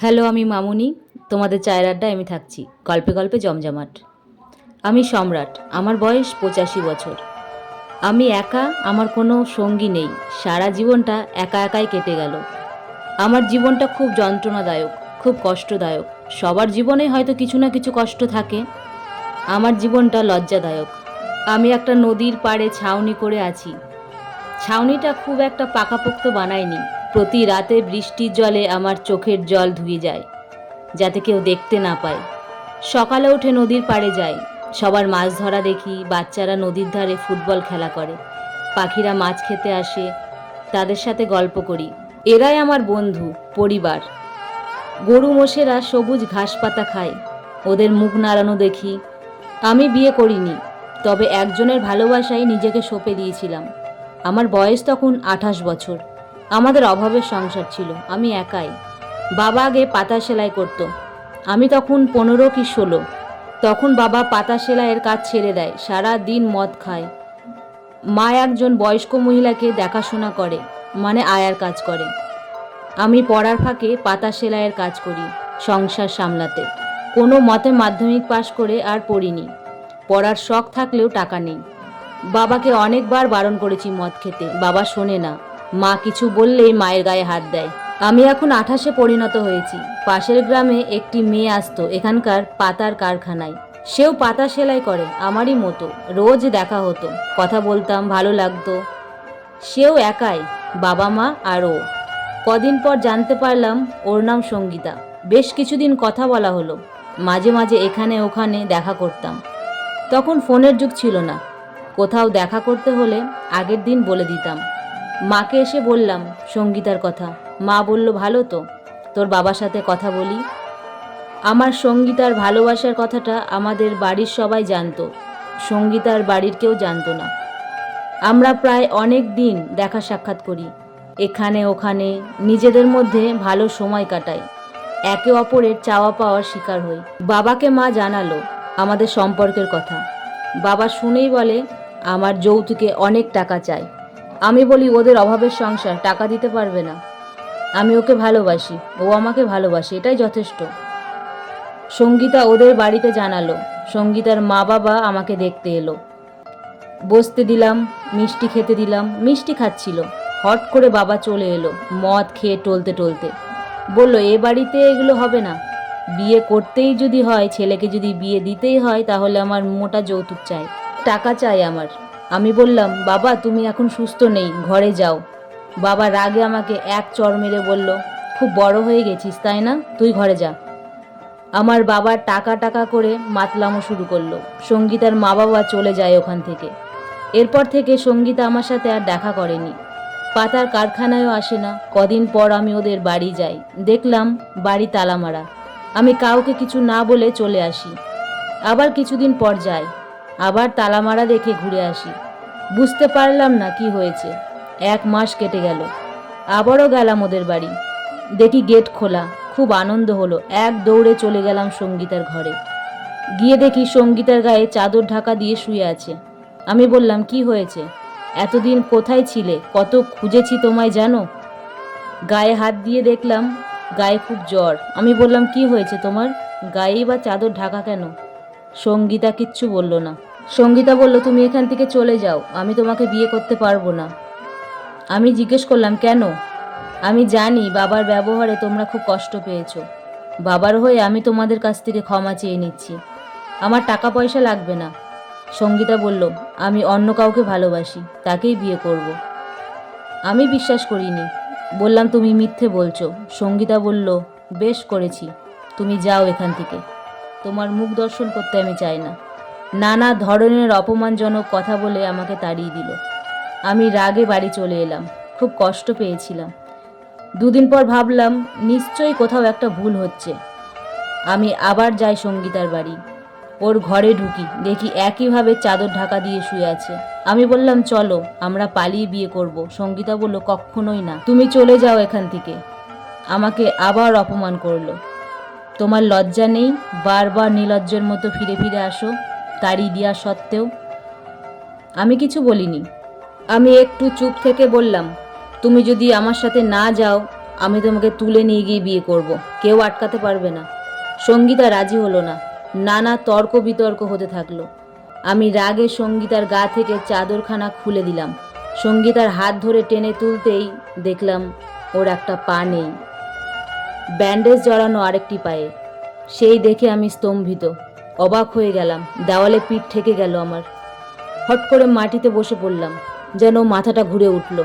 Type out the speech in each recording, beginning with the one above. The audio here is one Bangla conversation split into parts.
হ্যালো, আমি মামুনি। তোমাদের চায়ের আড্ডায় আমি থাকছি। গল্পে গল্পে জমজমাট। আমি সম্রাট। আমার বয়স পঁচাশি বছর। আমি একা, আমার কোনো সঙ্গী নেই। সারা জীবনটা একা একাই কেটে গেল। আমার জীবনটা খুব যন্ত্রণাদায়ক, খুব কষ্টদায়ক। সবার জীবনে হয়তো কিছু না কিছু কষ্ট থাকে। আমার জীবনটা লজ্জাদায়ক। আমি একটা নদীর পাড়ে ছাউনি করে আছি। ছাউনিটা খুব একটা পাকাপোক্ত বানায়নি প্রতি রাতে বৃষ্টির জলে আমার চোখের জল ধুয়ে যায়, যাতে কেউ দেখতে না পায়। সকালে উঠে নদীর পাড়ে যাই, সবার মাছ ধরা দেখি, বাচ্চারা নদীর ধারে ফুটবল খেলা করে। পাখিরা মাছ খেতে আসে, তাদের সাথে গল্প করি। এরাই আমার বন্ধু, পরিবার। গরু মোষেরা সবুজ ঘাস পাতা খায়, ওদের মুখ নাড়ানো দেখি। আমি বিয়ে করিনি, তবে একজনের ভালোবাসায় নিজেকে সঁপে দিয়েছিলাম। আমার বয়স তখন আঠাশ বছর। আমাদের অভাবের সংসার ছিল, আমি একাই। বাবা আগে পাতা সেলাই করত, আমি তখন পনেরো কি ষোলো। তখন বাবা পাতা সেলাইয়ের কাজ ছেড়ে দেয়, সারা দিন মদ খায়। মা একজন বয়স্ক মহিলাকে দেখাশোনা করে মানে আয়ার কাজ করে। আমি পড়ার ফাঁকে পাতা সেলাইয়ের কাজ করি, সংসার সামলাতে। কোনো মতে মাধ্যমিক পাশ করে আর পড়িনি। পড়ার শখ থাকলেও টাকা নেই। বাবাকে অনেকবার বারণ করেছি মদ খেতে, বাবা শোনে না। মা কিছু বললেই মায়ের গায়ে হাত দেয়। আমি এখন আঠাশে পরিণত হয়েছি। পাশের গ্রামে একটি মেয়ে আসতো এখানকার পাতার কারখানায়। সেও পাতা সেলাই করে, আমারই মতো, রোজ দেখা হতো, কথা বলতাম, ভালো লাগতো। সেও একাই, বাবা মা আর ও। কদিন পর জানতে পারলাম ওর নাম সঙ্গীতা। বেশ কিছুদিন কথা বলা হলো। মাঝে মাঝে এখানে ওখানে দেখা করতাম। তখন ফোনের যুগ ছিল না। কোথাও দেখা করতে হলে আগের দিন বলে দিতাম। মাকে এসে বললাম সঙ্গীতার কথা। মা বলল, ভালো তো। তোর বাবার সাথে কথা বলি? আমার সঙ্গীতার ভালোবাসার কথাটা আমাদের বাড়ির সবাই জানতো। সঙ্গীতার বাড়ির কেউ জানতো না। আমরা প্রায় অনেক দিন দেখা সাক্ষাৎ করি। এখানে ওখানে নিজেদের মধ্যে ভালো সময় কাটাই। একে অপরের চাওয়া পাওয়ার শিকার হই। বাবাকে মা জানালো আমাদের সম্পর্কের কথা। বাবা শুনেই বলে, আমার যৌতুকে অনেক টাকা চাই। আমি বলি, ওদের অভাবের সংসার, টাকা দিতে পারবে না। আমি ওকে ভালোবাসি, ও আমাকে ভালোবাসে, এটাই যথেষ্ট। সঙ্গীতা ওদের বাড়িতে জানালো। সঙ্গীতার মা বাবা আমাকে দেখতে এলো। বসতে দিলাম, মিষ্টি খেতে দিলাম, মিষ্টি খাচ্ছিল। হট করে বাবা চলে এলো, মদ খেয়ে টলতে টলতে। বলল, এ বাড়িতে এগুলো হবে না। বিয়ে করতেই যদি হয়, ছেলেকে যদি বিয়ে দিতেই হয়, তাহলে আমার মোটা যৌতুক চাই। টাকা চাই আমার। আমি বললাম, বাবা, তুমি এখন সুস্থ নেই, ঘরে যাও। বাবা রাগে আমাকে এক চর মেরে বলল, খুব বড় হয়ে গেছিস, তাই না? তুই ঘরে যা। আমার বাবা টাকা টাকা করে মাতলামো শুরু করল। সঙ্গীতার মা বাবা চলে যায় ওখান থেকে। এরপর থেকে সঙ্গীতা আমার সাথে আর দেখা করেনি। পাতার কারখানায়ও আসে না। কদিন পর আমি ওদের বাড়ি যাই। দেখলাম, বাড়ি তালা মারা আমি কাউকে কিছু না বলে চলে আসি। আবার কিছুদিন পর যাই। আবার তালা মারা দেখে ঘুরে আসি। বুঝতে পারলাম না কি হয়েছে। এক মাস কেটে গেল। আবারও গেলাম ওদের বাড়ি। দেখি গেট খোলা। খুব আনন্দ হলো। এক দৌড়ে চলে গেলাম সঙ্গীতার ঘরে। গিয়ে দেখি সঙ্গীতার গায়ে চাদর ঢাকা দিয়ে শুয়ে আছে। আমি বললাম, কি হয়েছে? এতদিন কোথায় ছিলে? কত খুঁজেছি তোমায় জানো? গায়ে হাত দিয়ে দেখলাম, গায়ে খুব জ্বর। আমি বললাম, কি হয়েছে তোমার? গায়েই বা চাদর ঢাকা কেন? সঙ্গীতা কিচ্ছু বলল না। সঙ্গীতা বলল, তুমি এখান থেকে চলে যাও, আমি তোমাকে বিয়ে করতে পারব না। আমি জিজ্ঞেস করলাম, কেন? আমি জানি, বাবার ব্যবহারে তোমরা খুব কষ্ট পেয়েছ। বাবার হয়ে আমি তোমাদের কাছ থেকে ক্ষমা চেয়ে নিচ্ছি। আমার টাকা পয়সা লাগবে না। সঙ্গীতা বলল, আমি অন্য কাউকে ভালোবাসি, তাকেই বিয়ে করব। আমি বিশ্বাস করিনি। বললাম, তুমি মিথ্যে বলছো। সঙ্গীতা বলল, বেশ করেছি, তুমি যাও এখান থেকে। তোমার মুখ দর্শন করতে আমি চাই না। নানা ধরনের অপমানজনক কথা বলে আমাকে তাড়িয়ে দিল। আমি রাগে বাড়ি চলে এলাম, খুব কষ্ট পেয়েছিলাম। দুদিন পর ভাবলাম, নিশ্চয়ই কোথাও একটা ভুল হচ্ছে। আমি আবার যাই সঙ্গীতার বাড়ি। ওর ঘরে ঢুকি, দেখি একইভাবে চাদর ঢাকা দিয়ে শুয়ে আছে। আমি বললাম, চলো, আমরা পালিয়ে বিয়ে করব। সঙ্গীতা বলল কখনোই না, তুমি চলে যাও এখান থেকে। আমাকে আবার অপমান করল। তোমার লজ্জা নেই? বারবার নিলজ্জের মতো ফিরে ফিরে আসো। তাড়ি দেওয়া সত্ত্বেও, আমি কিছু বলিনি। আমি একটু চুপ থেকে বললাম, তুমি যদি আমার সাথে না যাও, আমি তোমাকে তুলে নিয়ে গিয়ে বিয়ে করব। কেউ আটকাতে পারবে না। সঙ্গীতা রাজি হলো না। নানা তর্ক বিতর্ক হতে থাকল। আমি রাগে সঙ্গীতার গা থেকে চাদরখানা খুলে দিলাম। সঙ্গীতার হাত ধরে টেনে তুলতেই দেখলাম, ওর একটা পা নেই। ব্যান্ডেজ জড়ানো আরেকটি পায়ে। সেই দেখে আমি স্তম্ভিত। অবাক হয়ে গেলাম, দেওয়ালে পিঠ ঠেকে গেল আমার। হট করে মাটিতে বসে পড়লাম, যেন মাথাটা ঘুরে উঠল।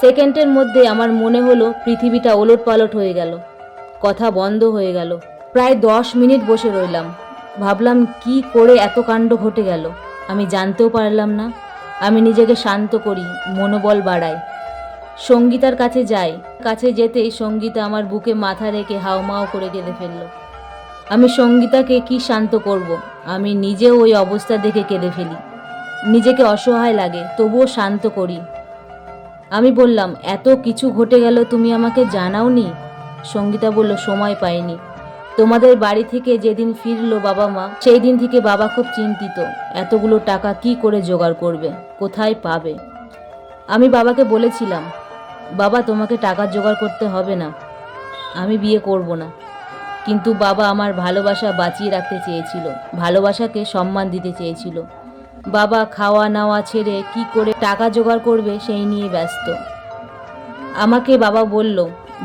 সেকেন্ডের মধ্যে আমার মনে হলো পৃথিবীটা ওলট পালট হয়ে গেল, কথা বন্ধ হয়ে গেল। প্রায় দশ মিনিট বসে রইলাম, ভাবলাম কি করে এত কাণ্ড ঘটে গেল, আমি জানতেও পারলাম না। আমি নিজেকে শান্ত করি, মনোবল বাড়াই। সঙ্গীতার কাছে যাই, কাছে যেতেই সঙ্গীতা আমার বুকে মাথা রেখে হাওমাও করে কেঁদে ফেলল। আমি সঙ্গীতাকে কি শান্ত করব। আমি নিজেও ওই অবস্থা দেখে কেঁদে ফেলি। নিজেকে অসহায় লাগে, তবুও শান্ত করি। আমি বললাম, এত কিছু ঘটে গেল তুমি আমাকে জানাওনি? সঙ্গীতা বলল, সময় পাইনি। তোমাদের বাড়ি থেকে যেদিন ফিরলো বাবা মা, সেই দিন থেকে বাবা খুব চিন্তিত। এতগুলো টাকা কি করে জোগাড় করবে? কোথায় পাবে? আমি বাবাকে বলেছিলাম, বাবা, তোমাকে টাকা জোগাড় করতে হবে না। আমি বিয়ে করব না। কিন্তু বাবা আমার ভালোবাসা বাঁচিয়ে রাখতে চেয়েছিল, ভালোবাসাকে সম্মান দিতে চেয়েছিল। বাবা খাওয়া নাওয়া ছেড়ে কি করে টাকা জোগাড় করবে সেই নিয়ে ব্যস্ত। আমাকে বাবা বলল,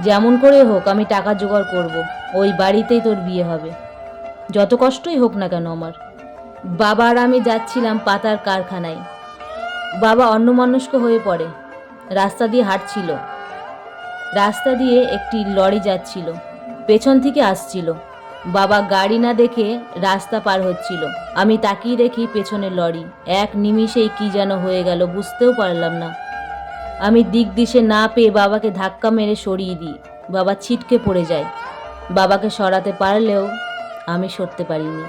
যেমন করে হোক আমি টাকা জোগাড় করব, ওই বাড়িতেই তোর বিয়ে হবে। যত কষ্টই হোক না কেন আমার বাবা আর আমি যাচ্ছিলাম পাতার কারখানায়। বাবা অন্যমনস্ক হয়ে পড়ে। রাস্তা দিয়ে হাঁটছিল। রাস্তা দিয়ে একটি লরি যাচ্ছিল। পেছন থেকে আসছিল। বাবা গাড়ি না দেখে রাস্তা পার হচ্ছিল। আমি তাকিয়ে দেখি পেছনে লরি। এক নিমিষেই কি যেন হয়ে গেল বুঝতেও পারলাম না। আমি দিক দিশে না পেয়ে বাবাকে ধাক্কা মেরে সরিয়ে দিই। বাবা ছিটকে পড়ে যায়। বাবাকে সরাতে পারলেও আমি সরতে পারিনি।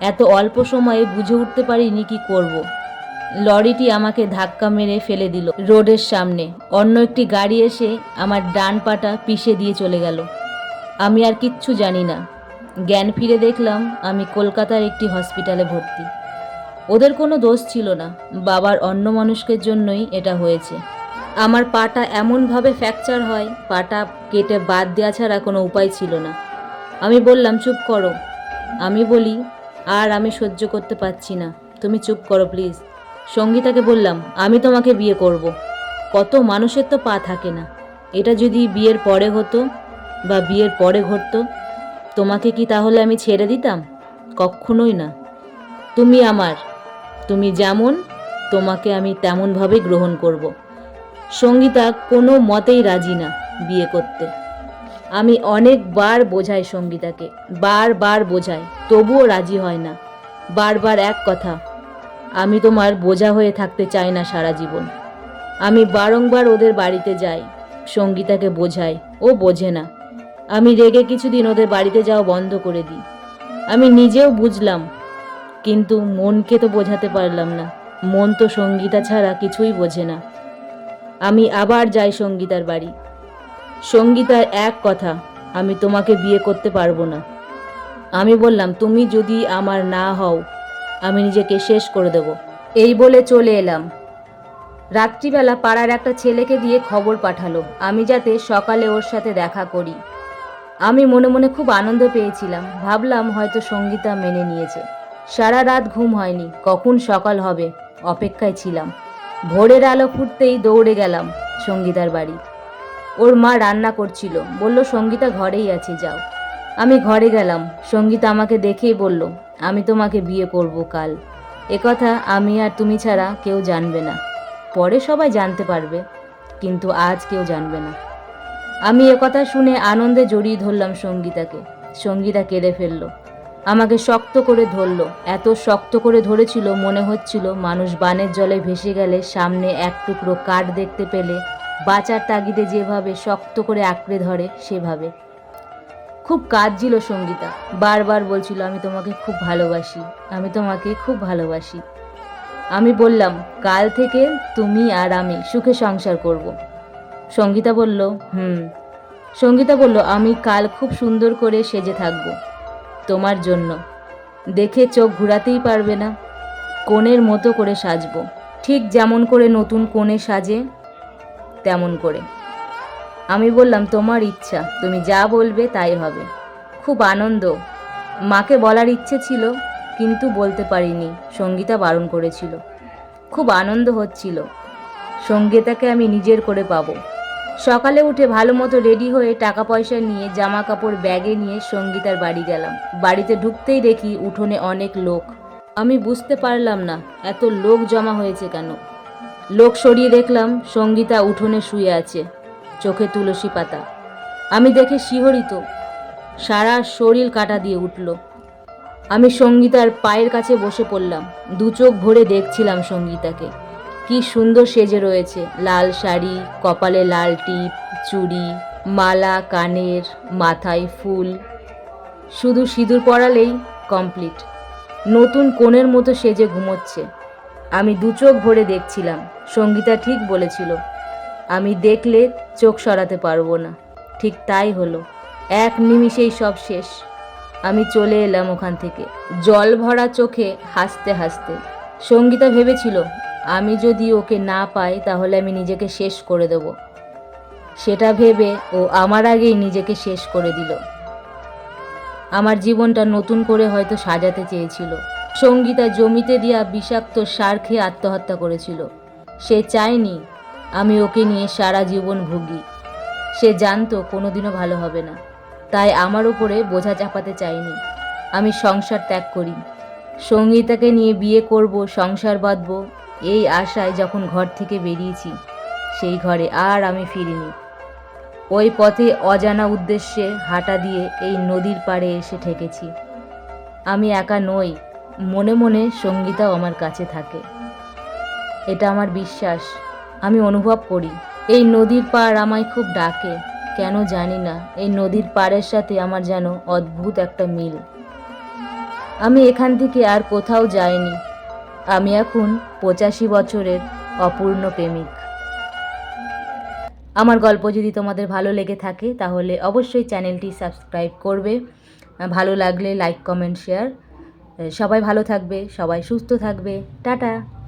এত অল্প সময়ে বুঝে উঠতে পারিনি কি করব। লরিটি আমাকে ধাক্কা মেরে ফেলে দিল রোডের সামনে। অন্য একটি গাড়ি এসে আমার ডান পাটা পিষে দিয়ে চলে গেল। আমি আর কিচ্ছু জানি না। জ্ঞান ফিরে দেখলাম আমি কলকাতার একটি হসপিটালে ভর্তি। ওদের কোনো দোষ ছিল না, বাবার অন্য মানুষকের জন্যই এটা হয়েছে। আমার পাটা এমনভাবে ফ্র্যাকচার হয়, পাটা কেটে বাদ দেওয়া ছাড়া কোনো উপায় ছিল না। আমি বললাম, চুপ করো। আমি বলি, আর আমি সহ্য করতে পারছি না। তুমি চুপ করো, প্লিজ। সঙ্গীতাকে বললাম, আমি তোমাকে বিয়ে করব। কত মানুষের তো পা থাকে না। এটা যদি বিয়ের পরে হতো বা বিয়ের পরে ঘটতো, তোমাকে কি তাহলে আমি ছেড়ে দিতাম? কখনোই না। তুমি আমার, তুমি যেমন, তোমাকে আমি তেমনভাবেই গ্রহণ করব। সঙ্গীতা কোনো মতেই রাজি না বিয়ে করতে। আমি অনেকবার বোঝাই সঙ্গীতাকে, বারবার বোঝাই, তবুও রাজি হয় না। বারবার এক কথা, আমি তোমার বোঝা হয়ে থাকতে চাই না সারা জীবন। আমি বারংবার ওদের বাড়িতে যাই, সঙ্গীতাকে বোঝাই, ও বোঝে না। আমি রেগে কিছুদিন ওদের বাড়িতে যাওয়া বন্ধ করে দিই। আমি নিজেও বুঝলাম, কিন্তু মনকে তো বোঝাতে পারলাম না। মন তো সঙ্গীতা ছাড়া কিছুই বোঝে না। আমি আবার যাই সঙ্গীতার বাড়ি। সঙ্গীতার এক কথা, আমি তোমাকে বিয়ে করতে পারব না। আমি বললাম, তুমি যদি আমার না হও, আমি নিজেকে শেষ করে দেব। এই বলে চলে এলাম। রাত্রিবেলা পাড়ার একটা ছেলেকে দিয়ে খবর পাঠালো। আমি যাতে সকালে ওর সাথে দেখা করি। আমি মনে মনে খুব আনন্দ পেয়েছিলাম। ভাবলাম হয়তো সঙ্গীতা মেনে নিয়েছে। সারা রাত ঘুম হয়নি। কখন সকাল হবে? অপেক্ষায় ছিলাম। ভোরের আলো ফুটতেই দৌড়ে গেলাম সঙ্গীতার বাড়ি। ওর মা রান্না করছিল। বলল, সঙ্গীতা ঘরেই আছে, যাও। আমি ঘরে গেলাম। সঙ্গীতা আমাকে দেখেই বলল, আমি তোমাকে বিয়ে করব কাল। একথা আমি আর তুমি ছাড়া কেউ জানবে না। পরে সবাই জানতে পারবে, কিন্তু আজ কেউ জানবে না। আমি একথা শুনে আনন্দে জড়িয়ে ধরলাম সঙ্গীতাকে। সঙ্গীতা কেঁদে ফেলল। আমাকে শক্ত করে ধরলো। এত শক্ত করে ধরেছিল মনে হচ্ছিল মানুষ বানের জলে ভেসে গেলে সামনে এক টুকরো কাঠ দেখতে পেলে বাঁচার তাগিদে যেভাবে শক্ত করে আঁকড়ে ধরে সেভাবে। খুব কাঁদছিল সঙ্গীতা। বারবার বলছিল, আমি তোমাকে খুব ভালোবাসি। আমি তোমাকে খুব ভালোবাসি। আমি বললাম, কাল থেকে তুমি আর আমি সুখে সংসার করব। সঙ্গীতা বলল, হুম। সঙ্গীতা বলল, আমি কাল খুব সুন্দর করে সেজে থাকব, তোমার জন্য। দেখে চোখ ঘুরাতেই পারবে না। কোণের মতো করে সাজবো। ঠিক যেমন করে নতুন কোণে সাজে, তেমন করে। আমি বললাম, তোমার ইচ্ছা, তুমি যা বলবে তাই হবে। খুব আনন্দ। মাকে বলার ইচ্ছে ছিল, কিন্তু বলতে পারিনি। সঙ্গীতা বারণ করেছিল। খুব আনন্দ হচ্ছিল। সঙ্গীতাকে আমি নিজের করে পাবো। সকালে উঠে ভালো মতো রেডি হয়ে টাকা পয়সা নিয়ে জামা কাপড় ব্যাগে নিয়ে সঙ্গীতার বাড়ি গেলাম। বাড়িতে ঢুকতেই দেখি উঠোনে অনেক লোক। আমি বুঝতে পারলাম না, এত লোক জমা হয়েছে কেন? লোক সরিয়ে দেখলাম, সঙ্গীতা উঠোনে শুয়ে আছে, চোখে তুলসী পাতা। আমি দেখে শিহরিত, সারা শরীর কাটা দিয়ে উঠল। আমি সঙ্গীতার পায়ের কাছে বসে পড়লাম, দু চোখ ভরে দেখছিলাম সঙ্গীতাকে। কি সুন্দর সেজে রয়েছে। লাল শাড়ি, কপালে লাল টিপ, চুড়ি, মালা, কানের, মাথায় ফুল। শুধু সিঁদুর পরালেই কমপ্লিট নতুন কোণের মতো সেজে ঘুমোচ্ছে। আমি দু চোখ ভরে দেখছিলাম। সঙ্গীতা ঠিক বলেছিল, আমি দেখলে চোখ সরাতে পারব না। ঠিক তাই হলো। এক নিমিষেই সব শেষ। আমি চলে এলাম ওখান থেকে। জল ভরা চোখে হাসতে হাসতে। সঙ্গীতা ভেবেছিল আমি যদি ওকে না পাই, তাহলে আমি নিজেকে শেষ করে দেব। সেটা ভেবে ও আমার আগেই নিজেকে শেষ করে দিল। আমার জীবনটা নতুন করে হয়তো সাজাতে চেয়েছিল। সঙ্গীতা জমিতে দিয়া বিষাক্ত সার খেয়ে আত্মহত্যা করেছিল। সে চায়নি, আমি ওকে নিয়ে সারা জীবন ভুগি। সে জানতো কোনোদিনও ভালো হবে না। তাই আমার উপরে বোঝা চাপাতে চাইনি। আমি সংসার ত্যাগ করি। সঙ্গীতাকে নিয়ে বিয়ে করব, সংসার বাঁধব এই আশায় যখন ঘর থেকে বেরিয়েছি, সেই ঘরে আর আমি ফিরিনি। ওই পথে অজানা উদ্দেশ্যে হাঁটা দিয়ে এই নদীর পাড়ে এসে ঠেকেছি। আমি একা নই, মনে মনে সঙ্গীতাও আমার কাছে থাকে। এটা আমার বিশ্বাস, আমি অনুভব করি, এই নদীর পাড় আমায় খুব ডাকে, কেন জানি না, এই নদীর পাড়ের সাথে আমার যেন অদ্ভুত একটা মিল। আমি এখান থেকে আর কোথাও যাইনি আমি এখন পঁচাশি বছরের অপূর্ণ প্রেমিক। আমার গল্প যদি তোমাদের ভালো লেগে থাকে, তাহলে অবশ্যই চ্যানেলটি সাবস্ক্রাইব করবে। ভালো লাগলে লাইক, কমেন্ট, শেয়ার। সবাই ভালো থাকবে, সবাই সুস্থ থাকবে। টাটা!